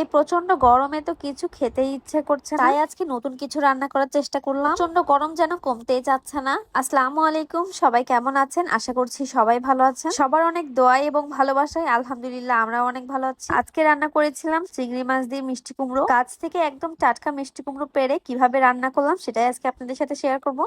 এই প্রচণ্ড গরমে তো কিছু খেতে ইচ্ছে করছে তাই আজকে নতুন কিছু রান্না করার চেষ্টা করলাম। প্রচণ্ড গরম যেন কমতেই যাচ্ছে না। আসসালামু আলাইকুম, সবাই কেমন আছেন? আশা করছি সবাই ভালো আছেন। সবার অনেক দোয়া এবং ভালোবাসায় আলহামদুলিল্লাহ আমরা অনেক ভালো আছি। আজকে রান্না করেছিলাম চিংড়ি মাছ দিয়ে মিষ্টি কুমড়ো। গাছ থেকে একদম টাটকা মিষ্টি কুমড়ো পেরে কীভাবে রান্না করলাম সেটাই আজকে আপনাদের সাথে শেয়ার করব।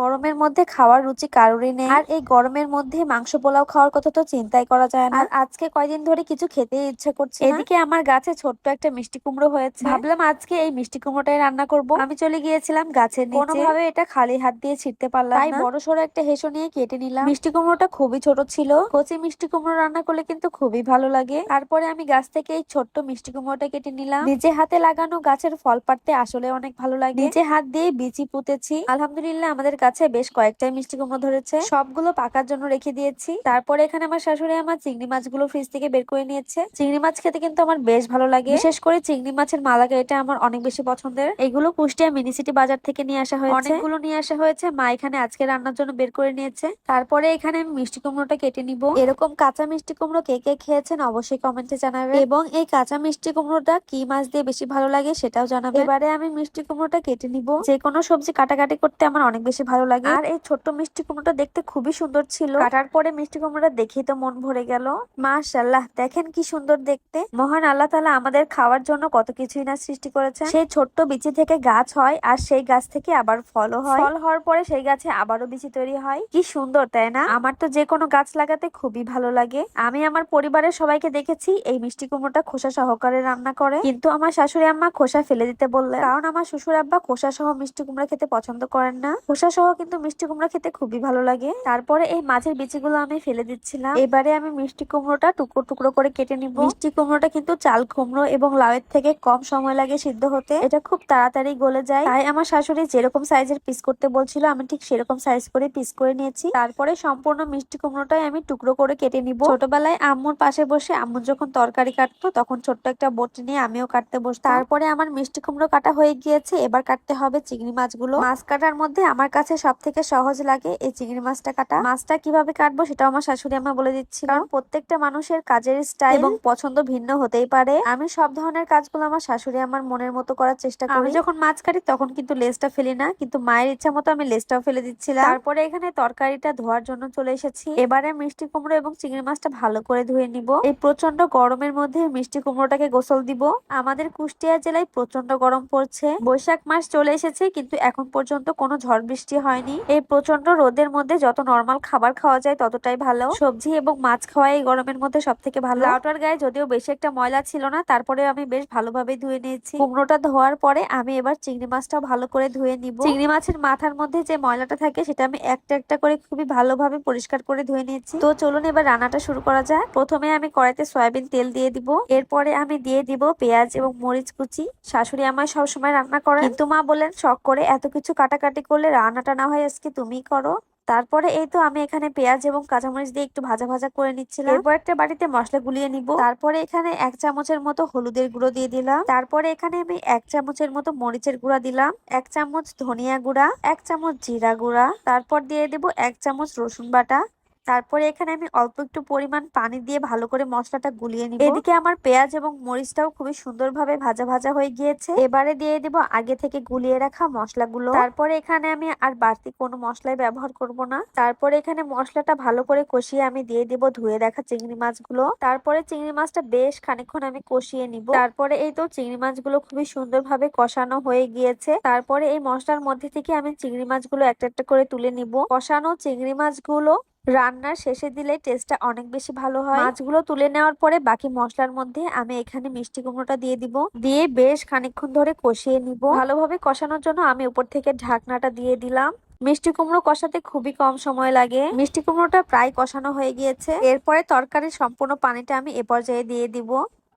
গরমের মধ্যে খাওয়ার রুচি কারোরই নেই। আর এই গরমের মধ্যে মাংস পোলাও খাওয়ার কথা তো চিন্তাই করা যায় না। আর আজকে কয়দিন ধরে কিছু খেতে ইচ্ছে করছে এদিকে আমার গাছে ছোট্ট একটা মিষ্টি কুমড়ো হয়েছে। ভাবলাম আজকে এই মিষ্টি কুমড়োটাই রান্না করব। আমি চলে গিয়েছিলাম গাছের নিচে। কোনোভাবে এটা খালি হাত দিয়ে ছিটতে পারলাম তাই বড় সড়ো একটা হেসো নিয়ে কেটে নিলাম। মিষ্টি কুমড়োটা খুবই ছোট ছিল। কচি মিষ্টি কুমড়ো রান্না করলে কিন্তু খুবই ভালো লাগে। তারপরে আমি গাছ থেকে এই ছোট্ট মিষ্টি কুমড়োটা কেটে নিলাম। নিজে হাতে লাগানো গাছের ফল পাড়তে আসলে অনেক ভালো লাগে। নিজে হাত দিয়ে বিচি পুঁতেছি। আলহামদুলিল্লাহ আমাদের কাছে বেশ কয়েকটাই মিষ্টি কুমড়ো ধরেছে। সবগুলো পাকার জন্য রেখে দিয়েছি। তারপরে এখানে আমার শাশুড়ি আমার চিংড়ি মাছগুলো ফ্রিজ থেকে বের করে নিয়েছে। চিংড়ি মাছ খেতে কিন্তু আমার বেশ ভালো লাগে। বিশেষ করে চিংড়ি মাছের মালাকারিটা আমার অনেক বেশি পছন্দের। এগুলো কুষ্টিয়া মিনি সিটি বাজার থেকে নিয়ে আসা হয়েছে। অনেকগুলো নিয়ে আসা হয়েছে। মা এখানে আজকে রান্নার জন্য বের করে নিয়েছে। তারপরে এখানে আমি মিষ্টি কুমড়োটা কেটে নিব। এরকম কাঁচা মিষ্টি কুমড়ো কে কে খেয়েছেন অবশ্যই কমেন্টে জানাবে। এবং এই কাঁচা মিষ্টি কুমড়োটা কি মাছ দিয়ে বেশি ভালো লাগে সেটাও জানাবে। এবারে আমি মিষ্টি কুমড়োটা কেটে নিব। যে কোনো সবজি কাটাকাটি করতে আমার অনেক বেশি ভালো লাগে। আর এই ছোট্ট মিষ্টি কুমড়োটা দেখতে খুবই সুন্দর ছিল। কাটার পরে মিষ্টি কুমড়োটা দেখেই তো মন ভরে গেল। মাশাল্লাহ দেখেন কি সুন্দর দেখতে। মহান আল্লাহ তালা আমাদের খাওয়ার জন্য কত কিছুই না সৃষ্টি করেছেন। সেই ছোট্ট বিচি থেকে গাছ হয় আর সেই গাছ থেকে আবার ফলও হয়। ফল হওয়ার পরে সেই গাছে আবারও বিচি তৈরি হয়। কি সুন্দর, তাই না? আমার তো যে কোনো গাছ লাগাতে খুবই ভালো লাগে। আমি আমার পরিবারের সবাইকে দেখেছি এই মিষ্টি কুমড়োটা খোসা সহকারে রান্না করে। কিন্তু আমার শাশুড়ি আম্মা খোসা ফেলে দিতে বললেন। কারণ আমার শ্বশুর আব্বা খোসা সহ মিষ্টি কুমড়া খেতে পছন্দ করেন না। খোসা সহ কিন্তু মিষ্টি কুমড়া খেতে খুবই ভালো লাগে। তারপরে এই মাছের বিচিগুলো আমি ফেলে দিচ্ছিলাম। এবারে আমি মিষ্টি কুমড়োটা টুকরো টুকরো করে কেটে নিব। মিষ্টি কুমড়োটা কিন্তু চাল কুমড়ো এবং লাউয়ের থেকে কম সময় লাগে সিদ্ধ হতে। এটা খুব তাড়াতাড়ি গলে যায়। তাই আমার শাশুড়ি যেরকম সাইজের পিস করতে বলছিল, আমি ঠিক সেরকম সাইজ করে পিস করে নিয়েছি। তারপরে সম্পূর্ণ মিষ্টি কুমড়োটাই আমি টুকরো করে কেটে নিব। ছোটবেলায় আম্মুর পাশে বসে আম্মু যখন তরকারি কাটতো, তখন ছোট্ট একটা বটি নিয়ে আমিও কাটতে বসতাম। তারপরে আমার মিষ্টি কুমড়ো কাটা হয়ে গিয়েছে। এবার কাটতে হবে চিংড়ি মাছগুলো। মাছ কাটার মধ্যে আমার কাছে সব থেকে সহজ লাগে? এই চিংড়ি মাছটা কাটা। মাছটা কীভাবে কাটবো সেটা আমার শাশুড়ি আমার বলে দিচ্ছি কারণ প্রত্যেকটা মানুষের কাজের স্টাইল এবং পছন্দ ভিন্ন হতেই পারে। আমি সব ধরনের কাজগুলো আমার শাশুড়ি আমার মনের মতো করার চেষ্টা করি। যখন মাছ কাটি তখন কিন্তু লেজটা ফেলি না কিন্তু মায়ের ইচ্ছা মতো আমি লেজটাও ফেলে দিচ্ছিলাম। তারপরে এখানে তরকারিটা ধোয়ার জন্য চলে এসেছি। এবারে মিষ্টি কুমড়ো এবং চিংড়ি মাছটা ভালো করে ধুয়ে নিব। এই প্রচণ্ড গরমের মধ্যে মিষ্টি কুমড়োটাকে গোসল দিব। আমাদের কুষ্টিয়া জেলায় প্রচণ্ড গরম পড়ছে। বৈশাখ মাস চলে এসেছে কিন্তু এখন পর্যন্ত কোনো ঝড় বৃষ্টি হয়নি। এই প্রচণ্ড রোদের মধ্যে যত নর্মাল খাবার খাওয়া যায় ততটাই ভালো। সবজি এবং মাছ খাওয়া এই গরমের মধ্যে সব থেকে ভালো লাউটার গায়ে যদিও বেশি একটা ময়লা ছিল না তারপরে আমি বেশ ভালোভাবে ধুয়ে নিয়েছি। কুমড়োটা ধোয়ার পরে আমি এবার চিংড়ি মাছটা ভালো করে ধুয়ে নিব। চিংড়ি মাছের মাথার মধ্যে যে ময়লাটা থাকে সেটা আমি একটা একটা করে খুবই ভালোভাবে পরিষ্কার করে ধুয়ে নিয়েছি। তো চলুন এবার রান্নাটা শুরু করা যাক। প্রথমে আমি কড়াইতে সয়াবিন তেল দিয়ে দিব। এরপরে আমি দিয়ে দিব পেঁয়াজ এবং মরিচ কুচি। শাশুড়ি আমার সবসময় রান্না করে কিন্তু মা বলেন, শখ করে এত কিছু কাটাকাটি করলে রান্নাটা না হয় আজকে তুমিই করো। তারপরে এই তো আমি এখানে পেঁয়াজ এবং কাঁচামরিচ দিয়ে একটু ভাজা ভাজা করে নিচ্ছিলাম। এরপর একটা বাড়িতে মশলা গুলিয়ে নিব। তারপরে এখানে এক চামচের মতো হলুদের গুঁড়ো দিয়ে দিলাম। তারপরে এখানে আমি এক চামচের মতো মরিচের গুঁড়া দিলাম। এক চামচ ধনিয়া গুঁড়া এক চামচ জিরা গুঁড়া। তারপর দিয়ে দেব এক চামচ রসুন বাটা। তারপরে এখানে আমি অল্প একটু পরিমাণ পানি দিয়ে ভালো করে মশলাটা গুলিয়ে নিব। এদিকে আমার পেঁয়াজ এবং মরিচটাও খুবই সুন্দরভাবে ভাজা ভাজা হয়ে গিয়েছে। এবারে দিয়ে দিব আগে থেকে গুলিয়ে রাখা মশলাগুলো। তারপরে এখানে আমি আর বাড়তি কোনো মশলাই ব্যবহার করব না। তারপরে এখানে মশলাটা ভালো করে কষিয়ে আমি দিয়ে দিব ধুয়ে রাখা চিংড়ি মাছগুলো। তারপরে চিংড়ি মাছটা বেশ খানিকক্ষণ আমি কষিয়ে নিব। তারপরে এই তো চিংড়ি মাছগুলো খুবই সুন্দরভাবে কষানো হয়ে গিয়েছে। তারপরে এই মশলার মধ্যে থেকে আমি চিংড়ি মাছগুলো একটা একটা করে তুলে নিব। কষানো চিংড়ি মাছগুলো রান্নার শেষে দিলে টেস্টটা অনেক বেশি ভালো হয়। মাছগুলো তুলে নেওয়ার পরে বাকি মশলার মধ্যে আমি এখানে মিষ্টি কুমড়োটা দিয়ে দিব। দিয়ে বেশ খানিকক্ষণ ধরে কষিয়ে নিব। ভালোভাবে কষানোর জন্য আমি উপর থেকে ঢাকনাটা দিয়ে দিলাম। মিষ্টি কুমড়ো কষাতে খুবই কম সময় লাগে। মিষ্টি কুমড়োটা প্রায় কষানো হয়ে গিয়েছে। এরপরে তরকারির সম্পূর্ণ পানিটা আমি এ পর্যায়ে দিয়ে দিব।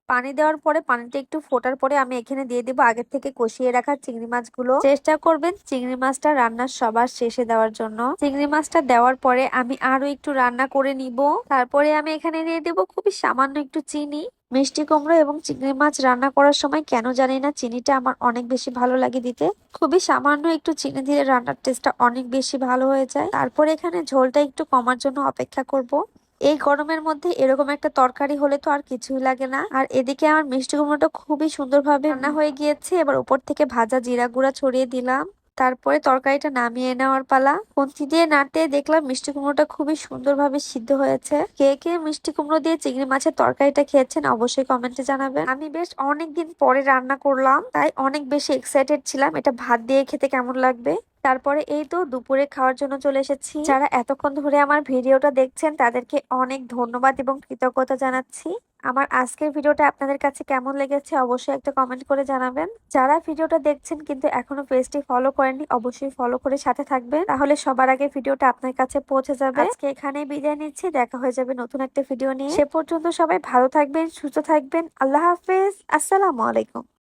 পানি দেওয়ার পরে, পানিটা একটু ফোটার পরে আমি এখানে দিয়ে দিব। আগের থেকে কষিয়ে রাখা চিংড়ি মাছগুলো। চেষ্টা করবেন চিংড়ি মাছটা রান্নার সবার শেষে দেওয়ার জন্য। চিংড়ি মাছটা দেওয়ার পরে আমি আরও একটু রান্না করে নিব। তারপরে আমি এখানে দিয়ে দেব খুবই সামান্য একটু চিনি। মিষ্টি কুমড়ো এবং চিংড়ি মাছ রান্না করার সময় কেন জানি না, চিনিটা আমার অনেক বেশি ভালো লাগে দিতে। খুবই সামান্য একটু চিনি দিলে রান্নার টেস্টটা অনেক বেশি ভালো হয়ে যায়। তারপরে এখানে ঝোলটা একটু কমার জন্য অপেক্ষা করব। এই গরমের মধ্যে এরকম একটা তরকারি হলে তো আর কিছুই লাগে না। আর এদিকে আমার মিষ্টি কুমড়োটা খুবই সুন্দরভাবে রান্না হয়ে গিয়েছে। এবার উপর থেকে ভাজা জিরা গুঁড়া ছড়িয়ে দিলাম। তারপরে তরকারিটা নামিয়ে নেওয়ার পালা। কঞ্চি দিয়ে নাড়তে দেখলাম মিষ্টি কুমড়োটা খুবই সুন্দরভাবে সিদ্ধ হয়েছে। কে কে মিষ্টি কুমড়ো দিয়ে চিংড়ি মাছের তরকারিটা খেয়েছেন অবশ্যই কমেন্টে জানাবেন। আমি বেশ অনেকদিন পরে রান্না করলাম, তাই অনেক বেশি এক্সাইটেড ছিলাম এটা ভাত দিয়ে খেতে কেমন লাগবে। তারপরে এই তো দুপুরে খাওয়ার জন্য চলে এসেছি। যারা এতক্ষণ ধরে আমার ভিডিওটা দেখছেন তাদেরকে অনেক ধন্যবাদ এবং কৃতজ্ঞতা জানাচ্ছি। আমার আজকের ভিডিওটা আপনাদের কাছে কেমন লেগেছে অবশ্যই একটা কমেন্ট করে জানাবেন। যারা ভিডিওটা দেখছেন কিন্তু এখনও পেজটি ফলো করেননি, অবশ্যই ফলো করে সাথে থাকবেন। তাহলে সবার আগে ভিডিওটা আপনার কাছে পৌঁছে যাবে। আজকে এখানেই বিদায় নিচ্ছি, দেখা হয়ে যাবে নতুন একটা ভিডিও নিয়ে। সে পর্যন্ত সবাই ভালো থাকবেন, সুস্থ থাকবেন। আল্লাহ হাফেজ, আসসালামু আলাইকুম।